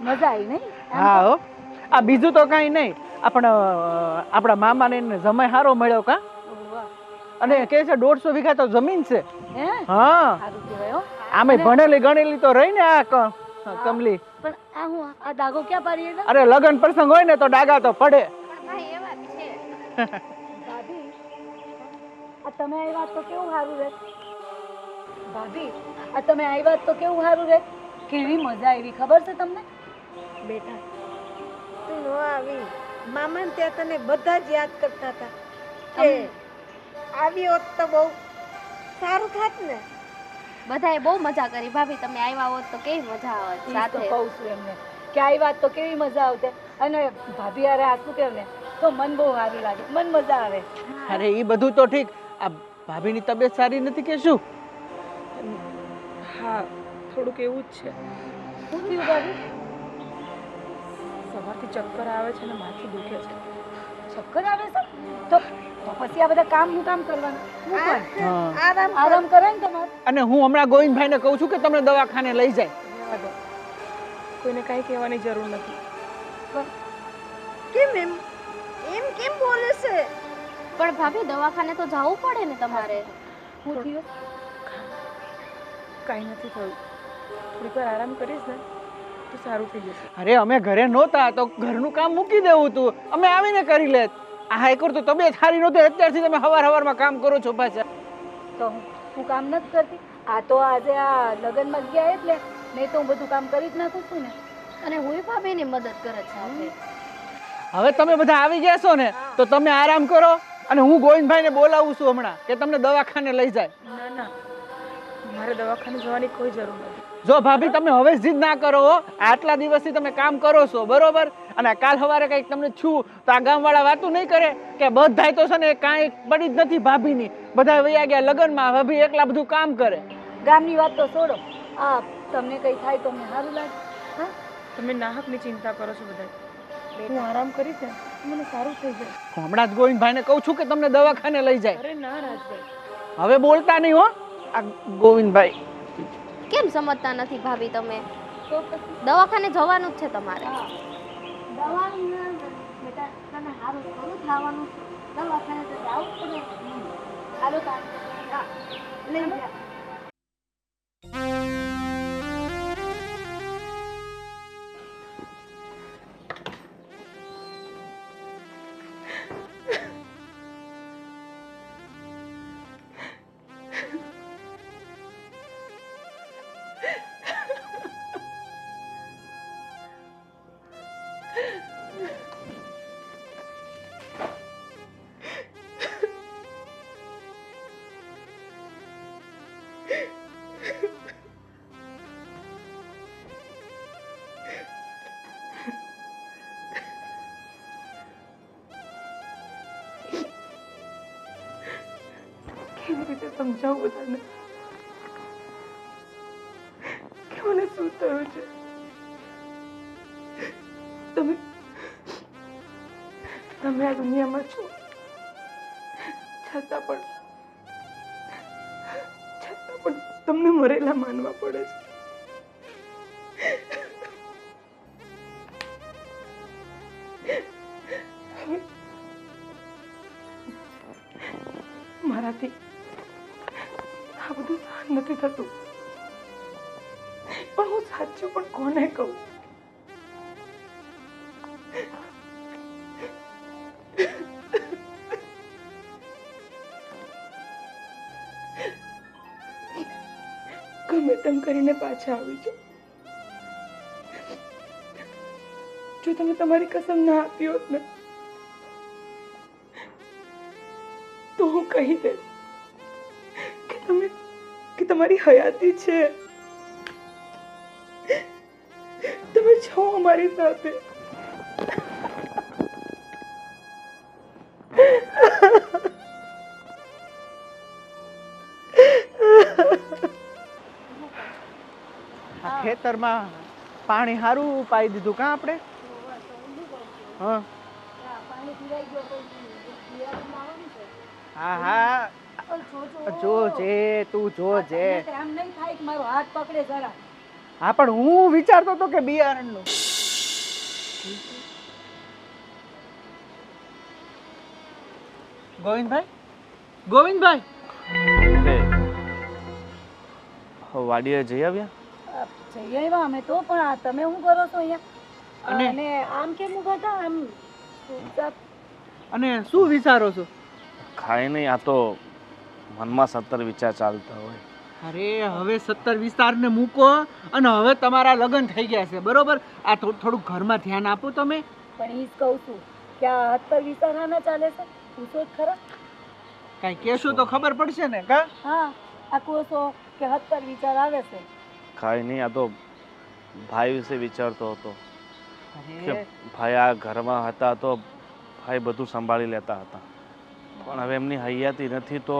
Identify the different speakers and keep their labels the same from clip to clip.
Speaker 1: મજા આવી નહીં?
Speaker 2: હા હો. આ બીજું તો કાંઈ નહીં. આપણે આપણા મામાને એને જમાઈ હારો મળ્યો કા? અને કે છે દોઢસો વીઘા તો જમીન છે.
Speaker 1: હા?
Speaker 2: આમે ભણેલી ગણેલી તો રહી ને આ કમલી.
Speaker 1: પણ આ હું આ ડાગો ક્યાં પાડીએ
Speaker 2: અરે લગન પ્રસંગ હોય ને તો ડાગા તો પડે.
Speaker 1: ભાભી આ તમે આવ્યા તો કેવું સારું રહે ભાભી આ તમે આવ્યા તો કેવું સારું રહે કેવી મજા આવી ખબર છે તમને?
Speaker 3: બેટા તું ન આવી. મામાને ત્યાં તને બધા જ યાદ કરતા હતા કે આવી હોત તો બહુ સારું થાત ને.
Speaker 4: બધાએ બહુ મજા કરી. ભાભી તમે આવ્યા હોત તો કેવી મજા આવત સાથે?
Speaker 1: કહું છું એમને કે આવ્યા તો કેવી મજા આવતે. અને ભાભી હારે હાથું કેવું ને તો મન બહુ સારું લાગે. મન મજા આવે.
Speaker 2: અરે એ બધું તો ઠીક. આ ભાભીની તબિયત સારી નથી કે શું?
Speaker 5: હા થોડુંક એવું જ છે.
Speaker 1: શું થયું ભાભી?
Speaker 5: સવારથી ચક્કર આવે છે ને માથું દુખે છે.
Speaker 1: ચક્કર આવે છે? તો તો પછી આ બધા કામ હું કામ કરવાનું.
Speaker 3: આરામ.
Speaker 1: આરામ કરે ને તમારે?
Speaker 2: અને હું હમણાં ગોવિંદભાઈને કહું છું કે તમને દવાખાને લઈ જાય.
Speaker 5: કોઈને કાંઈ કહેવાની જરૂર નથી.
Speaker 3: કેમ એમ? એમ કેમ બોલે છે?
Speaker 4: પણ ભાભી દવાખાને તો જવું પડે ને તમારે.
Speaker 1: હું. થયું?
Speaker 5: કાંઈ નથી થયું. થોડીક વાર આરામ કરીશ ને. તો સારું થઈ જશે.
Speaker 2: અરે અમે ઘરે નહોતા તો ઘરનું કામ મૂકી દેવું હતું અમે આવીને કરી લેત. આ એક તો તબિયત સારી નહોતી અત્યારથી તમે હવાર હવારમાં કામ કરો છો પાછા.
Speaker 1: તો હું કામ નથી કરતી. આ તો આજે આ લગ્નમાં ગયા એટલે નહીં તો હું બધું કામ કરી જ નાખું છું ને.
Speaker 4: અને હું ભાભીની મદદ કરે છે
Speaker 2: હવે તમે બધા આવી ગયા છો ને તો તમે આરામ કરો અને હું ગોવિંદભાઈને બોલાવું છું હમણાં કે તમને દવાખાને લઈ જાય.
Speaker 5: ના ના. મારે દવાખાને જવાની કોઈ જરૂર નથી.
Speaker 2: જો ભાભી તમે હવે જીદ ના કરો હો. આટલા દિવસથી તમે કામ કરો છો બરોબર? અને કાલ સવારે કંઈક તમને છું તો આ ગામવાળા વાતું નહીં કરે કે બધાય તો છે ને કાંઈ પડી જ નથી ભાભીની. બધા વૈયા ગયા લગ્નમાં ભાભી એકલા બધું કામ કરે.
Speaker 1: ગામની વાત તો છોડો. આ તમને કંઈ થાય તો મને સારું લાગે. હા?
Speaker 5: તમે નાહકની ચિંતા કરો છો બધા હું આરામ કરીશ ને મને સારું થઈ જાય.
Speaker 2: હમણાં જ ગોવિંદભાઈને કહું છું કે તમને દવાખાને લઈ જાય.
Speaker 5: અરે ના રાજભાઈ.
Speaker 2: હવે બોલતા નહીં હો. આ ગોવિંદભાઈ
Speaker 4: કેમ સમજતા નથી ભાભી તમે? દવાખાને જવાનું જ છે તમારે.
Speaker 1: દવાખાને
Speaker 5: કેવી રીતે સમજાવું બધાને કે મને શું થયું છે? તમે તમે આ દુનિયામાં છો. છતાં પણ છતાં પણ તમને મરેલા માનવા પડે છે. કોને કહું? ગમે તેમ કરીને પાછા આવી જાઓ. જો તમે તમારી કસમ ના આપી હોત ને, તો હું કહી દે કે તમે, કે તમારી હયાતી છે. છો અમારી સાથે.
Speaker 2: ખેતરમાં પાણી સારું પાઈ દીધું કા આપણે? હા.
Speaker 1: હા.
Speaker 2: હા. જોજે તું જોજે
Speaker 1: એમ નહીં થાય કે મારો હાથ પકડે જરા.
Speaker 6: હા પણ હું વિચારતો હતો કે બિયારણનું. ગોવિંદભાઈ? ગોવિંદભાઈ?
Speaker 7: વાડીએ જઈ આવ્યા?
Speaker 1: જઈ આવ્યા અમે તો પણ આ તમે શું કરો છો અહીંયા?
Speaker 6: અને-
Speaker 1: આમ કેમ ઊભા હતા? આમ
Speaker 6: અને શું વિચારો છો?
Speaker 7: ખાય નહીં આ તો મનમાં સત્તર વિચાર ચાલતા હોય.
Speaker 6: અરે હવે સત્તર વિસ્તારને મૂકો અને હવે તમારા લગ્ન થઈ ગયા છે બરોબર? આ થોડું ઘરમાં ધ્યાન આપો તમે.
Speaker 1: પણ એ જ કહું છું કે આ સત્તર વિસ્તાર ના ચાલે છે? પૂછો ખરા.
Speaker 6: કાંઈ કહેશો તો ખબર પડશે ને કા?
Speaker 1: હા આ કહો છો કે સત્તર વિચાર આવે છે?
Speaker 7: ખાય નહીં આ તો ભાઈ વિશે વિચારતો હતો. કે
Speaker 6: અરે
Speaker 7: ભાઈ આ ઘરમાં હતા તો ભાઈ બધું સંભાળી લેતા હતા. પણ હવે એમની હૈયાતી નથી તો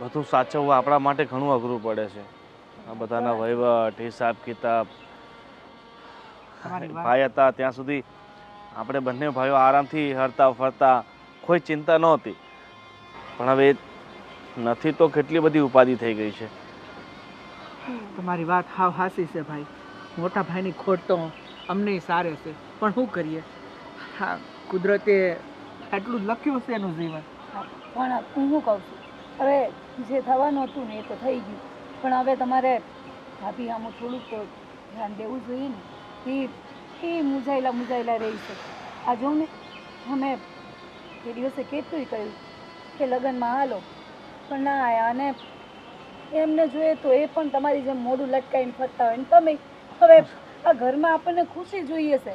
Speaker 7: બધું સાચવવું આપણા માટે ઘણું અઘરું પડે છે. આ બધાના વહીવટ હિસાબ કિતાબ ભાઈ હતા ત્યાં સુધી આપણે બંને ભાઈઓ આરામથી હરતા ફરતા કોઈ ચિંતા નહોતી. પણ હવે નથી તો કેટલી બધી ઉપાધિ થઈ ગઈ છે.
Speaker 6: તમારી વાત હાવ હાસી છે ભાઈ. મોટા ભાઈની ખોટ તો અમને સારે છે. પણ શું કરીએ? હા કુદરતે એટલું જ લખ્યું છે એનું જીવન.
Speaker 1: પણ હું શું કહું છું હવે જે થવાનું હતું ને એ તો થઈ ગયું. પણ હવે તમારે ભાભી આમાં થોડુંક ધ્યાન દેવું જોઈએ ને. એ એ મૂંઝાયેલા મૂંઝાયેલા રહી છે આ જોઉં ને, અમે એ દિવસે કેટલું કહ્યું કે લગ્નમાં હાલો. પણ ના આવ્યા અને એમને જોઈએ તો એ પણ તમારી જેમ મોઢું લટકાઈને ફરતા હોય ને તમે. હવે આ ઘરમાં આપણને ખુશી જોઈએ છે.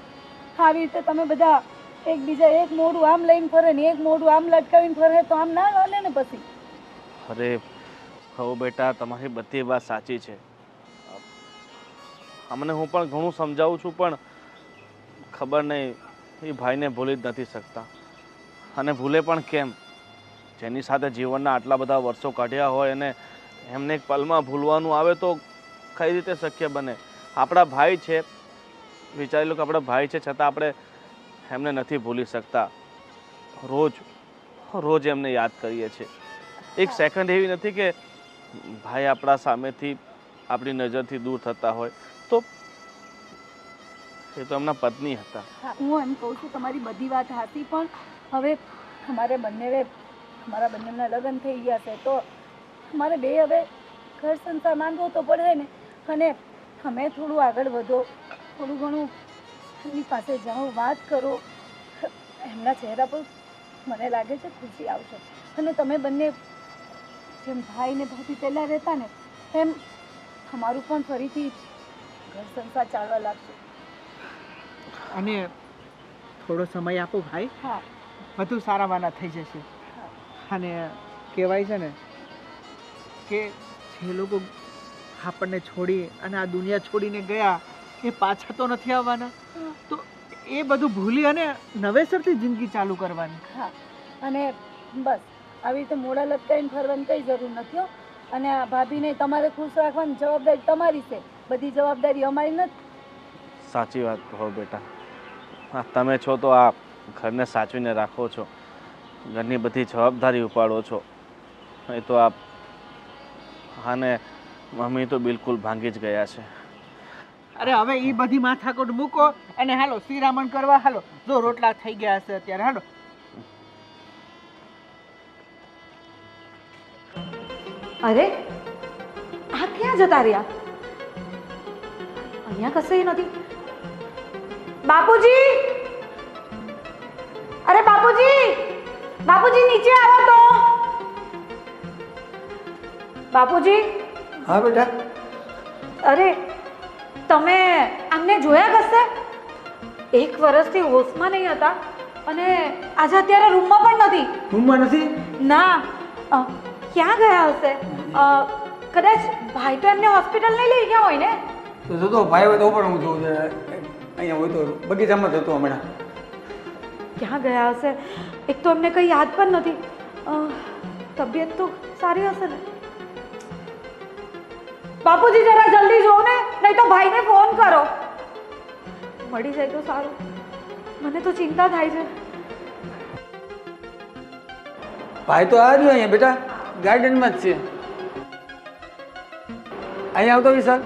Speaker 1: આવી રીતે તમે બધા એકબીજા એક મોઢું આમ લઈને ફરે ને એક મોઢું આમ લટકાવીને ફરે તો આમ ના હાલે ને પછી.
Speaker 7: અરે હો બેટા, તમારી બધી વાત સાચી છે. અમને હું પણ ઘણું સમજાવું છું, પણ ખબર નહીં, એ ભાઈને ભૂલી જ નથી શકતા. અને ભૂલે પણ કેમ? જેની સાથે જીવનના આટલા બધા વર્ષો કાઢ્યા હોય અને એમને એક પલમાં ભૂલવાનું આવે તો કઈ રીતે શક્ય બને? આપણા ભાઈ છે. વિચારી લો કે આપણા ભાઈ છે, છતાં આપણે એમને નથી ભૂલી શકતા. રોજ રોજ એમને યાદ કરીએ છીએ. એક સેકન્ડ એવી નથી કે ભાઈ આપણા સામેથી આપણી નજરથી દૂર થતા હોય. તો એ તો એમના પત્ની હતા.
Speaker 1: હા એમ કહું છું, તમારી બધી વાત હતી પણ હવે અમારે બંને અમારા બંનેના લગ્ન થઈ ગયા છે, તો અમારે બે હવે ઘર સંસાર માંગવો તો પડે ને, અને અમે થોડું આગળ વધો, થોડું ઘણું એમની પાસે જાઓ, વાત કરો. એમના ચહેરા પર મને લાગે છે ખુશી આવશે. અને તમે બંને જેમ ભાઈ ને ભાભી પહેલાં રહેતા ને એમ અમારું પણ ફરીથી ઘર સંસાર ચાલવા લાગશે.
Speaker 6: અને થોડો સમય આપો ભાઈ.
Speaker 1: હા.
Speaker 6: બધું સારાવાના થઈ જશે. અને કહેવાય છે ને કે જે લોકો આપણને છોડી અને આ દુનિયા છોડીને ગયા એ પાછા તો નથી આવવાના. તો એ બધું ભૂલી અને નવેસરથી જિંદગી ચાલુ કરવાની.
Speaker 1: હા. અને બસ આવી રીતે મોડા લટકાઈને ફરવાની કંઈ જરૂર નથી હો. અને આ ભાભીને તમારે ખુશ રાખવાની જવાબદારી તમારી છે. બધી જવાબદારી અમારી નથી.
Speaker 7: સાચી વાત હો બેટા. હા તમે છો તો આ ઘરને સાચવીને રાખો છો. ઘરની બધી જવાબદારી ઉપાડો છો. એ તો આપ અને મમ્મી તો બિલકુલ ભાંગી જ ગયા છે.
Speaker 6: અરે હવે એ બધી માથાકૂટ મૂકો અને હાલો શ્રીરામણ કરવા હાલો. જો રોટલા થઈ ગયા હશે અત્યારે હાલો.
Speaker 8: અરે આ ક્યાં જતા રહ્યા? અહીંયા કશે નથી. બાપુજી! અરે બાપુજી! બાપુજી નીચે આવો તો. બાપુજી!
Speaker 9: હા બેટા.
Speaker 8: અરે તમે આમને જોયા કશે? એક વર્ષથી હોશમાં નહીં હતા અને આજે અત્યારે રૂમમાં પણ નથી.
Speaker 9: રૂમમાં નથી?
Speaker 8: ના ક્યાં ગયા હશે? કદાચ ભાઈ તો એમને હોસ્પિટલ નહીં લઈ ગયા હોય ને?
Speaker 9: તો જોતો ભાઈ હોય તો પણ હું જોઉં છું. અહીંયા હોય તો બગીચામાં જતો હમણાં.
Speaker 8: ક્યાં ગયા હશે? એક તો એમને કંઈ યાદ પણ નથી. તબિયત તો સારી હશે ને? બાપુજી જરા જલ્દી જોઉં ને નહીં તો ભાઈને ફોન કરો. મળી જાય તો સારું. મને તો ચિંતા થાય છે.
Speaker 9: ભાઈ તો આ રહ્યો અહીંયા બેટા. ગાર્ડનમાં જ છે. અહીંયા આવતો વિશાલ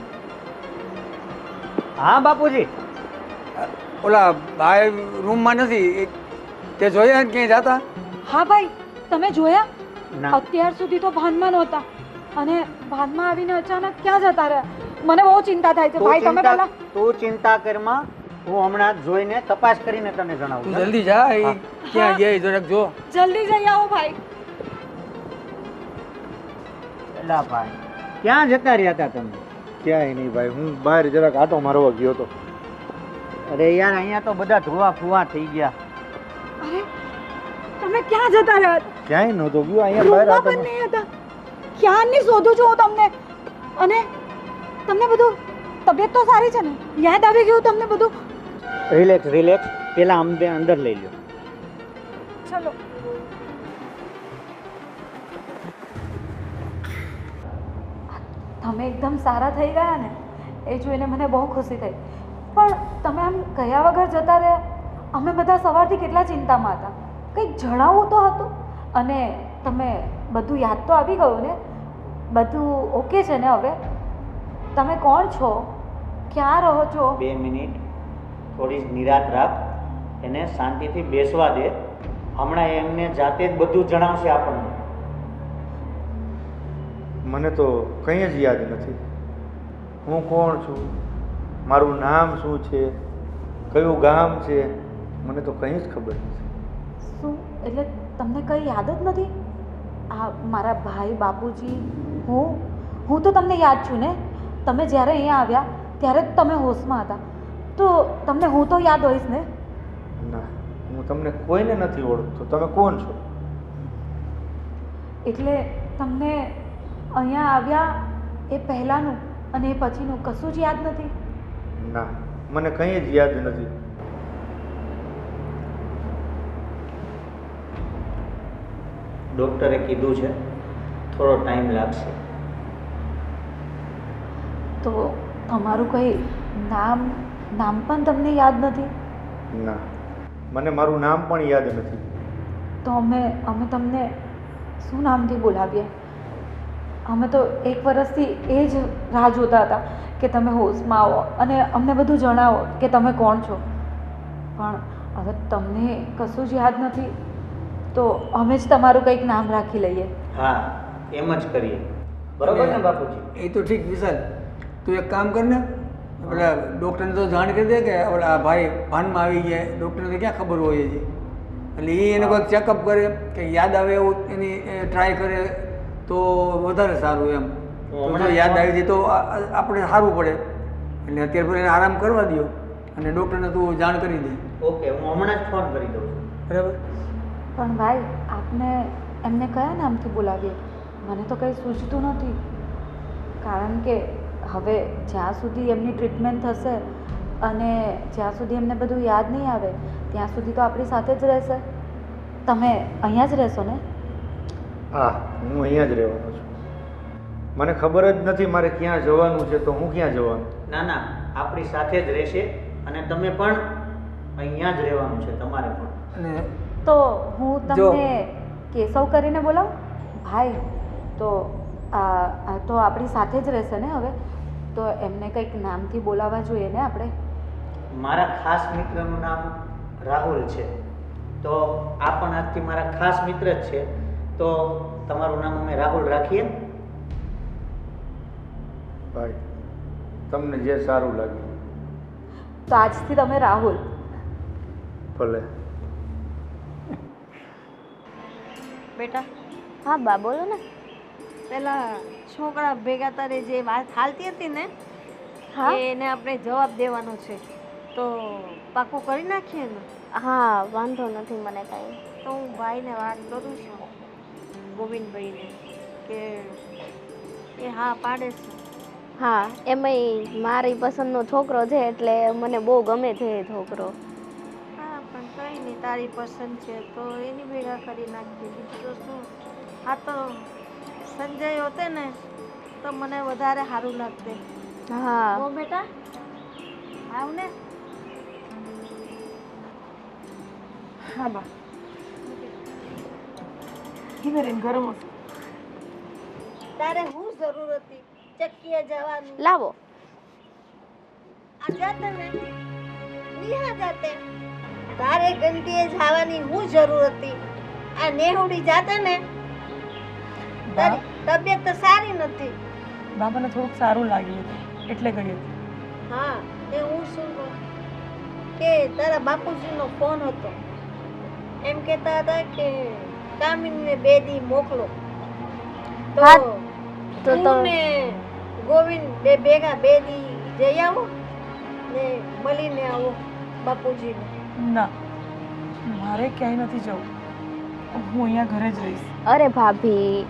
Speaker 10: હા બાપુજી.
Speaker 9: ઓલા ભાઈ રૂમમાં નથી તે જોયા ક્યાંય જાતા?
Speaker 8: હા ભાઈ તમે જોયા? અત્યાર સુધી તો ભાનમાં નહોતા. અને ભાનમાં આવીને અચાનક ક્યાં જતા રહ્યા? મને બહુ ચિંતા થાય છે. ભાઈ તમે પહેલા
Speaker 10: તું ચિંતા કરમાં હું હમણાં જ જોઈને તપાસ કરીને તને જણાવું.
Speaker 9: તું જલ્દી જા એ ક્યાં ગયા જરાક જો.
Speaker 8: જલ્દી જઈ આવો ભાઈ.
Speaker 10: એલા ભાઈ. ક્યાં જતા રહ્યા હતા તમે?
Speaker 11: ક્યાંય નહીં ભાઈ હું બહાર જરાક આટો મારવા ગયો હતો.
Speaker 10: અરે યાર અહીંયા તો બધા ધોવા ફુવા થઈ ગયા.
Speaker 8: અરે તમે ક્યાં જતા રહ્યા?
Speaker 11: ક્યાંય નહોતો ગયો અહીંયા બહાર આટો
Speaker 8: પણ નહીં હતા. ક્યારની શોધું છું હું તમને? અને તમને બધું તબિયત તો સારી છે ને? યાદ આવી ગયું તમને બધું?
Speaker 10: રિલેક્સ રિલેક્સ પેલા અમને અંદર લઈ લ્યો.
Speaker 8: ચલો. તમે એકદમ સારા થઈ ગયા ને, એ જોઈને મને બહુ ખુશી થઈ. પણ તમે આમ કયા વગર જતા રહ્યા, અમે બધા સવારથી કેટલા ચિંતામાં હતા. કંઈક જણાવવું તો હતું. અને તમે બધું યાદ તો આવી ગયું ને? બધું ઓકે છે ને હવે? તમે કોણ છો? ક્યાં રહો છો?
Speaker 10: બે મિનિટ. થોડી નિરાત રાખ. એને શાંતિથી બેસવા દે. હમણાં એમને જાતે જ બધું જણાવશે આપણને.
Speaker 11: મને તો કંઈ જ યાદ નથી. હું કોણ છું? મારું નામ શું છે? કયું ગામ છે? મને તો કંઈ જ ખબર નથી.
Speaker 8: શું? એટલે તમને કંઈ યાદ જ નથી? આ મારા ભાઈ બાપુજી હું? હું તો તમને યાદ છું ને? તમે જ્યારે અહીંયા આવ્યા ત્યારે તમે હોશમાં હતા. તો તમને હું તો યાદ હોઈશ ને?
Speaker 11: ના હું તમને કોઈને નથી ઓળખતો. તમે કોણ છો?
Speaker 8: એટલે તમને અહીંયા આવ્યા એ પહેલાંનું અને એ પછીનું કશું જ યાદ નથી.
Speaker 11: ના મને કંઈ જ યાદ નથી.
Speaker 10: ડૉક્ટરે કીધું છે થોડો ટાઈમ લાગશે.
Speaker 8: તો તમારું કંઈ નામ નામ પણ તમને યાદ નથી?
Speaker 11: ના મને મારું નામ પણ યાદ નથી.
Speaker 8: તો અમે અમે તમને શું નામથી બોલાવીએ? અમે તો એક વર્ષથી એ જ રાહ જોતા હતા કે તમે હોશમાં આવો અને અમને બધું જણાવો કે તમે કોણ છો. પણ હવે તમને કશું જ યાદ નથી તો અમે જ તમારું કંઈક નામ રાખી લઈએ.
Speaker 10: હા એમ જ કરીએ. બરાબર ને બાપુજી?
Speaker 9: એ તો ઠીક વિશાલ તું એક કામ કર ને પેલા ડૉક્ટરને તો જાણ કરી દે કે ઓલા ભાઈ ભાનમાં આવી ગયા ડૉક્ટરને તો ક્યાં ખબર હોય છે એટલે એ એને કોઈ ચેકઅપ કરે કે યાદ આવે એવું એની ટ્રાય કરે તો વધારે સારું એમ. તો યાદ આવી જાય તો આપણે સારું પડે. એટલે અત્યારે પછી એને આરામ કરવા દો અને ડૉક્ટરને તું જાણ કરી દે.
Speaker 10: ઓકે હું હમણાં જ ફોન કરી દઉં
Speaker 9: બરાબર?
Speaker 8: પણ ભાઈ આપને એમને કયા નામથી બોલાવીએ? મને તો કંઈ સૂચતું નથી. કારણ કે હવે જ્યાં સુધી એમની ટ્રીટમેન્ટ થશે અને જ્યાં સુધી એમને બધું યાદ નહીં આવે ત્યાં સુધી તો આપણી સાથે જ રહેશે. તમે અહીંયા જ રહેશો ને?
Speaker 11: હા હું અહીંયા જ રહેવાનો છું. મને ખબર જ નથી મારે ક્યાં જવાનું છે તો હું ક્યાં જવાનું?
Speaker 10: ના ના આપણી સાથે જ રહેશે અને તમે પણ અહીંયા જ રહેવાનું છે તમારે પણ.
Speaker 9: અને
Speaker 8: તો હું તમને કેશવ કરીને બોલાવું? ભાઈ તો આ આ તો આપણી સાથે જ રહેશે ને હવે? તો એમને કંઈક નામથી બોલાવવા જોઈએ ને આપણે?
Speaker 10: મારા ખાસ મિત્રનું નામ રાહુલ છે. તો આ પણ આજથી મારા ખાસ મિત્ર જ છે. તો તમારું નામ અમે રાહુલ રાખીએ.
Speaker 11: ભાઈ તમને જે સારું લાગે.
Speaker 8: તો આજથી તમે રાહુલ.
Speaker 11: ભલે.
Speaker 12: બેટા.
Speaker 4: હા બા બોલો ને.
Speaker 12: પેલા છોકરા ભેગા તારે જે વાત હાલતી હતી ને
Speaker 4: હા.
Speaker 12: એને આપણે જવાબ દેવાનો છે. તો પાકું કરી નાખીએ ને?
Speaker 4: હા વાંધો નથી મને કાંઈ.
Speaker 12: તો હું ભાઈને વાત કરું છું. ગોવિંદભાઈને કે એ હા પાડે છે.
Speaker 4: હા એમાંય મારી પસંદનો છોકરો છે એટલે મને બહુ ગમે છે એ છોકરો.
Speaker 12: હા પણ કંઈ નહીં તારી પસંદ છે તો એની ભેગા કરી નાખજે. બીજું તો શું? આ તો સંજય હોતે ને તો મને વધારે સારું લાગતે
Speaker 4: હા.
Speaker 12: હો બેટા આવ ને
Speaker 5: હા બા. ધીમે રહીને ગરમ હશે
Speaker 12: તારે હું જરૂર હતી? ચક્કીએ જવાની.
Speaker 4: લાવો.
Speaker 3: આ જાતે ને? નિહા જાતે? તારે ગંટીએ જવાની હું જરૂર હતી? આ નેહુડી જાતે ને? તારી તબિયત તો સારી નથી.
Speaker 5: બાબાને થોડુંક સારું લાગ્યું હતું એટલે ગઈ હતી.
Speaker 3: હા એ હું શું કે તારા બાપુજીનો ફોન હતો. એમ કહેતા હતા કે કામિનીને બે દી મોકલો. તો
Speaker 4: હા, તો
Speaker 3: ને ગોવિંદ બે ભેગા બે દી જઈ આવો ને મળીને આવો બાપુજીને.
Speaker 5: ના મારે ક્યાંય નથી જવું. હું અહીંયા ઘરે જ રહીશ.
Speaker 4: અરે ભાભી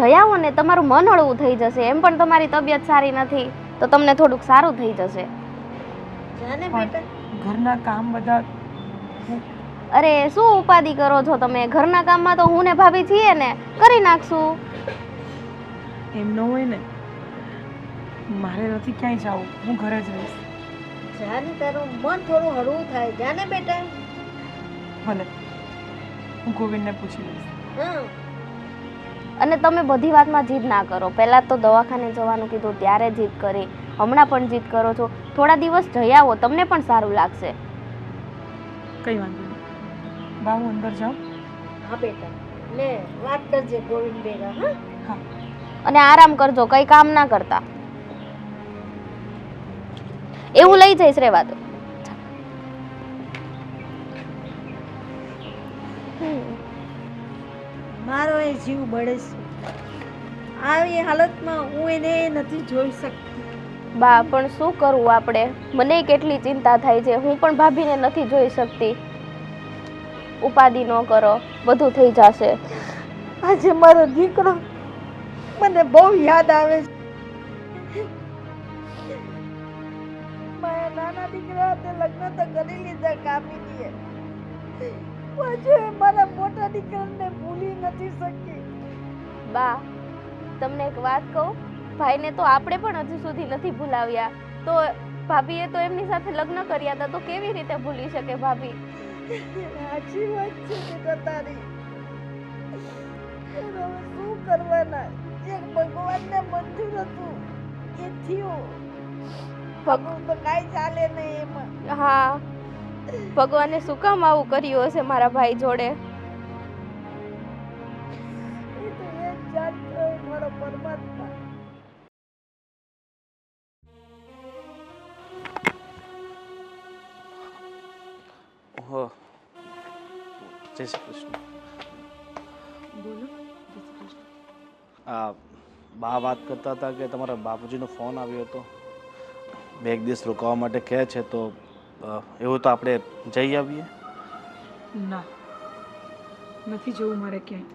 Speaker 4: જઈ આવો ને તમારું મન હળવું થઈ જશે. એમ પણ તમારી તબિયત સારી નથી તો તમને થોડુંક સારું થઈ જશે.
Speaker 3: જાને બેટા.
Speaker 5: ઘરના કામ બધા
Speaker 4: અરે શું ઉપાધિ કરો છો તમે? ઘરના કામમાં તો હું ને ભાભી છીએ ને. કરી નાખશું.
Speaker 5: એમ ન હોય ને મારે નથી ક્યાંય જવું. હું ઘરે જ રહીશ.
Speaker 3: જાને તારું મન થોડું હળવું થાય. જાને બેટા.
Speaker 5: ભલે. હું ગોવિંદને પૂછી લઈશ.
Speaker 4: અને તમે બધી વાતમાં જીદ ના કરો. પહેલાં તો દવાખાને જવાનું કીધું ત્યારે જીદ કરી. હમણાં પણ જીદ કરો છો. થોડા દિવસ જઈ આવો તમને પણ સારું લાગશે.
Speaker 5: કંઈ વાંધો નહીં. બા હું અંદર જાઉં
Speaker 3: હા બેટા. ને વાત કરજે ગોવિંદ ભેગા હા?
Speaker 5: હા.
Speaker 4: અને આરામ કરજો કઈ કામ ના કરતા. એવું લઈ જઈશ રેવા દો હમ.
Speaker 3: મારો એ જીવ બળે છે. આવી હાલતમાં હું એને નથી જોઈ શકતી.
Speaker 4: બા પણ શું કરવું આપણે? મને કેટલી ચિંતા થાય છે. હું પણ ભાભીને નથી જોઈ શકતી. ઉપાધિ ન કરો બધું થઈ જશે.
Speaker 3: આજે મારો દીકરો મને બહુ યાદ આવે છે. મારા નાના દીકરા લગ્ન તો કરી લીધા કામિનીએ. પાછો એ મારા મોટા દીકરાને ભૂલી નથી શકી.
Speaker 4: બા તમને એક વાત કહું? ભાઈને તો આપણે પણ હજુ સુધી નથી ભૂલાવ્યા. તો ભાભીએ તો એમની સાથે લગ્ન કર્યા હતા તો કેવી રીતે ભૂલી શકે ભાભી?
Speaker 3: સાચી વાત છે તારી હવે શું કરવાના જે ભગવાનને મંજૂર હતું એ થયું ભગવાન તો કાંઈ ચાલે નહીં એમાં
Speaker 4: હા. ભગવાને શું કામ આવું કર્યું હશે મારા ભાઈ જોડે?
Speaker 3: તો એ જાત મારો પરમાત્મા
Speaker 7: ઓહો જય શ્રી કૃષ્ણ.
Speaker 5: બોલો જય શ્રી કૃષ્ણ.
Speaker 7: આ બા વાત કરતા હતા કે તમારા બાપુજીનો ફોન આવ્યો હતો. બે એક દિવસ રોકાવા માટે કહે છે તો એવું તો આપણે જઈ આવીએ?
Speaker 5: ના. નથી જવું મારે ક્યાંય.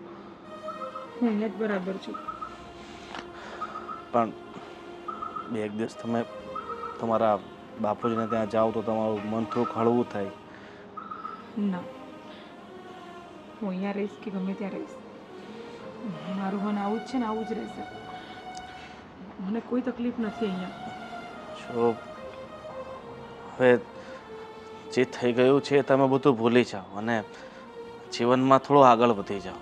Speaker 5: હું અહીંયા જ બરાબર છું.
Speaker 7: પણ બે એક દિવસ તમે તમારા બાપુજીને ત્યાં જાઓ તો તમારું મન થોડુંક હળવું થાય.
Speaker 5: ના. હું અહીંયા રહીશ કે ગમે ત્યાં રહીશ. મારું મન આવું જ છે ને આવું જ રહેશે. મને કોઈ તકલીફ નથી અહીંયા.
Speaker 7: જો, હવે જે થઈ ગયું છે તમે બધું ભૂલી જાઓ અને જીવનમાં થોડું આગળ વધી જાઓ.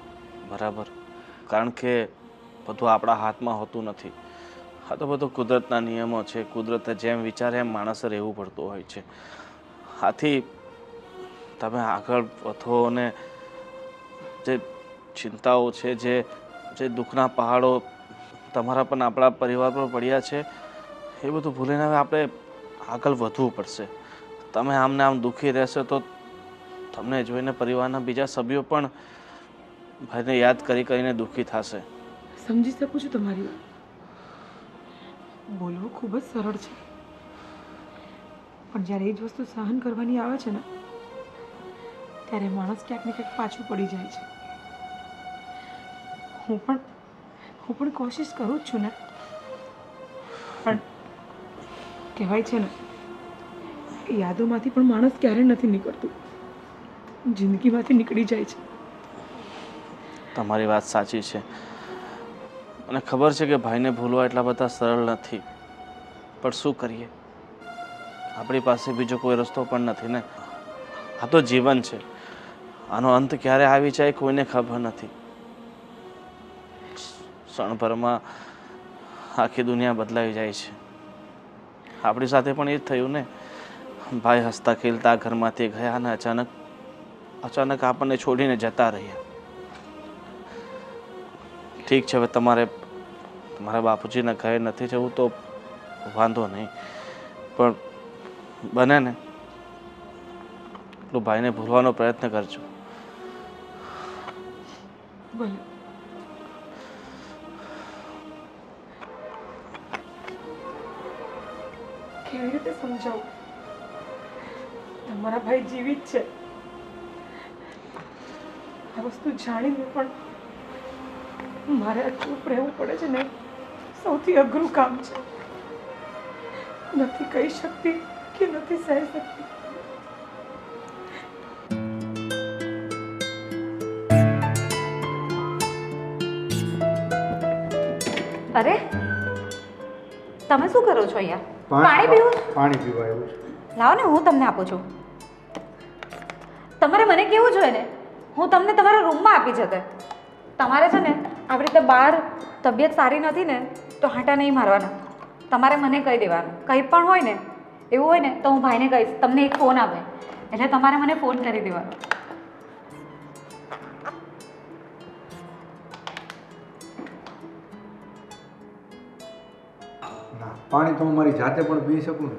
Speaker 7: બરાબર? કારણ કે બધું આપણા હાથમાં હોતું નથી. આ તો બધું કુદરતના નિયમો છે. કુદરતે જેમ વિચારે એમ માણસે રહેવું પડતું હોય છે. આથી તમે આગળ વધો અને જે ચિંતાઓ છે, જે જે દુઃખના પહાડો તમારા પણ આપણા પરિવાર પર પડ્યા છે, એ બધું ભૂલીને હવે આપણે આગળ વધવું પડશે. તમે આમને આમ દુઃખી રહેશો તો તમને જોઈને પરિવારના બીજા સભ્યો પણ ભાઈને યાદ કરી કરીને દુઃખી થશે.
Speaker 5: સમજી શકું છું તમારી બોલવું ખૂબ જ સરળ છે. પણ જ્યારે એ જ વસ્તુ સહન કરવાની આવે છે ને ત્યારે માણસ ક્યાંક ને ક્યાંક પાછું પડી જાય છે. હું પણ હું પણ કોશિશ કરું જ છું ને. પણ કહેવાય છે ને યાદોમાંથી પણ માણસ ક્યારે નથી નીકળતું. જિંદગીમાંથી નીકળી જાય છે.
Speaker 7: તમારી વાત સાચી છે. અને ખબર છે કે ભાઈને ભૂલવા એટલા બધા સરળ નથી. પણ શું કરીએ? આપણી પાસે બીજો કોઈ રસ્તો પણ નથી ને. આ તો જીવન છે. આનો અંત ક્યારે આવી જાય કોઈને ખબર નથી. ક્ષણભરમાં આખી દુનિયા બદલાઈ જાય છે. આપણી સાથે પણ એ જ થયું ને. ભાઈ હસતા ખેલતા ઘરમાંથી ગયા અને અચાનક અચાનક આપણને છોડીને જતા રહ્યા. ઠીક છે, હવે તમારે, તમારા બાપુજીના ઘરે નથી જવું તો વાંધો નહીં. પણ બને ને. એટલું ભાઈને ભૂલવાનો પ્રયત્ન કરજો.
Speaker 5: ભલે. કેવી રીતે સમજાવું? તમારા ભાઈ જીવિત છે. આ વસ્તુ જાણીને પણ મારે ચૂપ રહેવું પડે છે ને, સૌથી અઘરું કામ છે. નથી કહી શકતી કે નથી સહી શકતી.
Speaker 8: અરે તમે શું કરો છો અહીંયા? પાણી પીવું?
Speaker 11: પાણી પીવા આવ્યું છું.
Speaker 8: લાવો ને હું તમને આપું છું. તમારે મને કેવું જોઈએ ને? હું તમને તમારા રૂમમાં આપી જતે. તમારે છે ને આવી રીતે બહાર તબિયત સારી નથી ને તો હાંટા નહીં મારવાના. તમારે મને કહી દેવાનું. કંઈ પણ હોય ને એવું હોય ને તો હું ભાઈને કહીશ તમને એક ફોન આપે. એટલે તમારે મને ફોન કરી દેવાનો.
Speaker 11: પાણી તો હું મારી જાતે પણ પી શકું ને.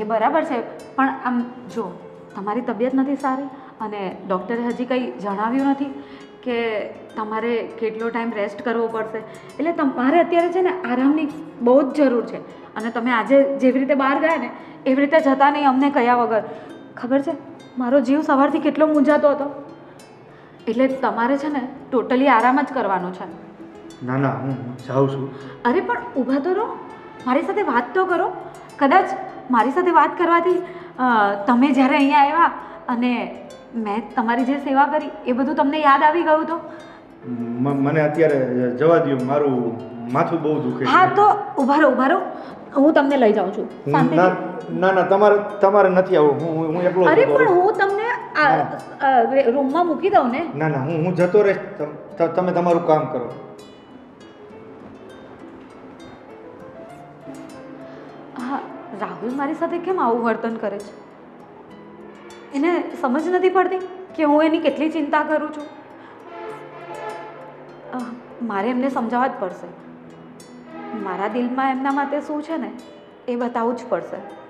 Speaker 8: એ બરાબર છે પણ આમ જો તમારી તબિયત નથી સારી અને ડૉક્ટરે હજી કંઈ જણાવ્યું નથી કે તમારે કેટલો ટાઈમ રેસ્ટ કરવો પડશે એટલે તમારે અત્યારે છે ને આરામની બહુ જ જરૂર છે. અને તમે આજે જેવી રીતે બહાર ગયા ને એવી રીતે જતા નહીં અમને કયા વગર. ખબર છે મારો જીવ સવારથી કેટલો મૂંઝાતો હતો. એટલે તમારે છે ને ટોટલી આરામ જ કરવાનો છે.
Speaker 11: ના ના હું જાઉં છું.
Speaker 8: અરે પણ ઊભા તો રહો. મારી સાથે વાત તો કરો. કદાચ મારી સાથે વાત કરવાથી તમે જ્યારે અહીંયા આવ્યા અને મેં તમારી જે સેવા કરી એ બધું તમને યાદ આવી ગયું તો?
Speaker 11: મને અત્યારે જવા દો મારું માથું બહુ દુખે
Speaker 8: હા તો ઊભા રહો ઊભા રહો. હું તમને લઈ જાઉં છું.
Speaker 11: ના ના તમારે તમારે નથી આવું. હું હું- એકલો
Speaker 8: અરે પણ હું તમને રૂમમાં મૂકી દઉં ને?
Speaker 11: ના ના હું હું જતો રહીશ. તમે તમારું કામ કરો.
Speaker 8: રાહુલ મારી સાથે કેમ આવું વર્તન કરે છે? એને સમજ નથી પડતી કે હું એની કેટલી ચિંતા કરું છું? મારે એમને સમજાવવા જ પડશે. મારા દિલમાં એમના માટે શું છે ને, એ બતાવવું જ પડશે.